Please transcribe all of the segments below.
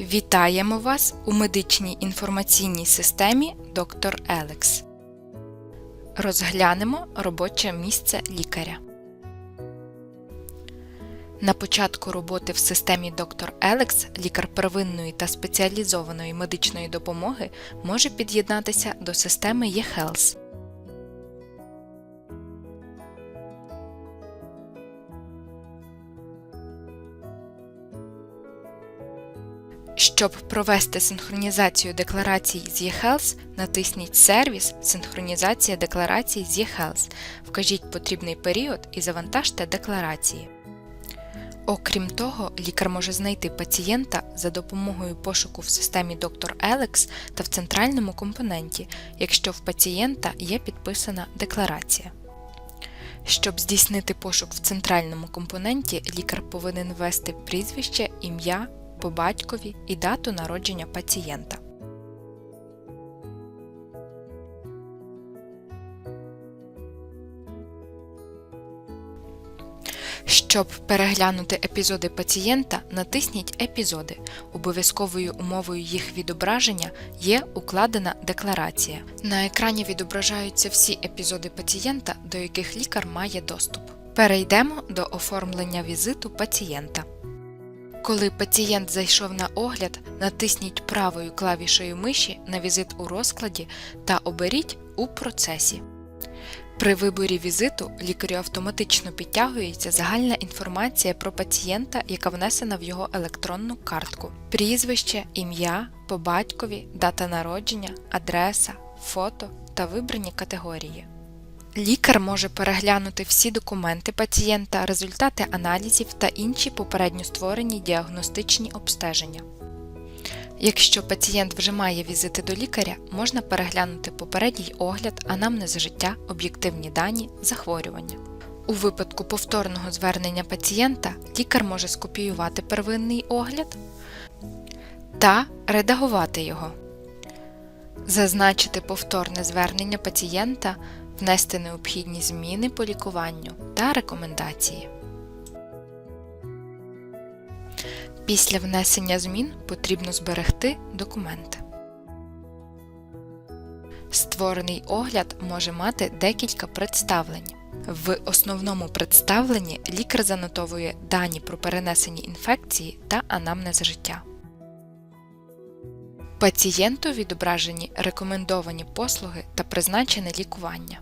Вітаємо вас у медичній інформаційній системі Доктор Елекс. Розглянемо робоче місце лікаря. На початку роботи в системі Доктор Елекс лікар первинної та спеціалізованої медичної допомоги може під'єднатися до системи eHealth. Щоб провести синхронізацію декларацій з eHealth, натисніть Сервіс Синхронізація декларацій з eHealth, вкажіть потрібний період і завантажте декларації. Окрім того, лікар може знайти пацієнта за допомогою пошуку в системі Dr. Alex та в центральному компоненті, якщо в пацієнта є підписана декларація. Щоб здійснити пошук в центральному компоненті, лікар повинен ввести прізвище, ім'я, по батькові і дату народження пацієнта. Щоб переглянути епізоди пацієнта, натисніть Епізоди. Обов'язковою умовою їх відображення є укладена декларація. На екрані відображаються всі епізоди пацієнта, до яких лікар має доступ. Перейдемо до оформлення візиту пацієнта. Коли пацієнт зайшов на огляд, натисніть правою клавішею миші на візит у розкладі та оберіть у процесі. При виборі візиту лікарю автоматично підтягується загальна інформація про пацієнта, яка внесена в його електронну картку: прізвище, ім'я, по батькові, дата народження, адреса, фото та вибрані категорії. Лікар може переглянути всі документи пацієнта, результати аналізів та інші попередньо створені діагностичні обстеження. Якщо пацієнт вже має візити до лікаря, можна переглянути попередній огляд, анамнез життя, об'єктивні дані, захворювання. У випадку повторного звернення пацієнта лікар може скопіювати первинний огляд та редагувати його, зазначити повторне звернення пацієнта, внести необхідні зміни по лікуванню та рекомендації. Після внесення змін потрібно зберегти документи. Створений огляд може мати декілька представлень. В основному представленні лікар занотовує дані про перенесені інфекції та анамнез життя. Пацієнту відображені рекомендовані послуги та призначене лікування.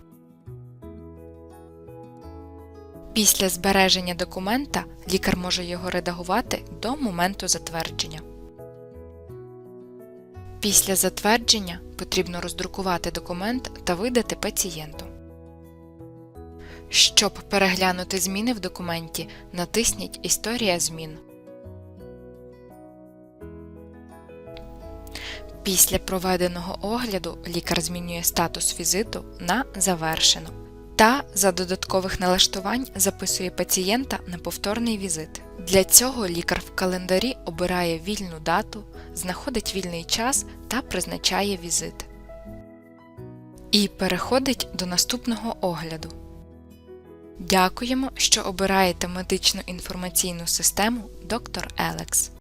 Після збереження документа лікар може його редагувати до моменту затвердження. Після затвердження потрібно роздрукувати документ та видати пацієнту. Щоб переглянути зміни в документі, натисніть Історія змін. Після проведеного огляду лікар змінює статус візиту на Завершено та за додаткових налаштувань записує пацієнта на повторний візит. Для цього лікар в календарі обирає вільну дату, знаходить вільний час та призначає візит. І переходить до наступного огляду. Дякуємо, що обираєте медичну інформаційну систему Доктор Елекс.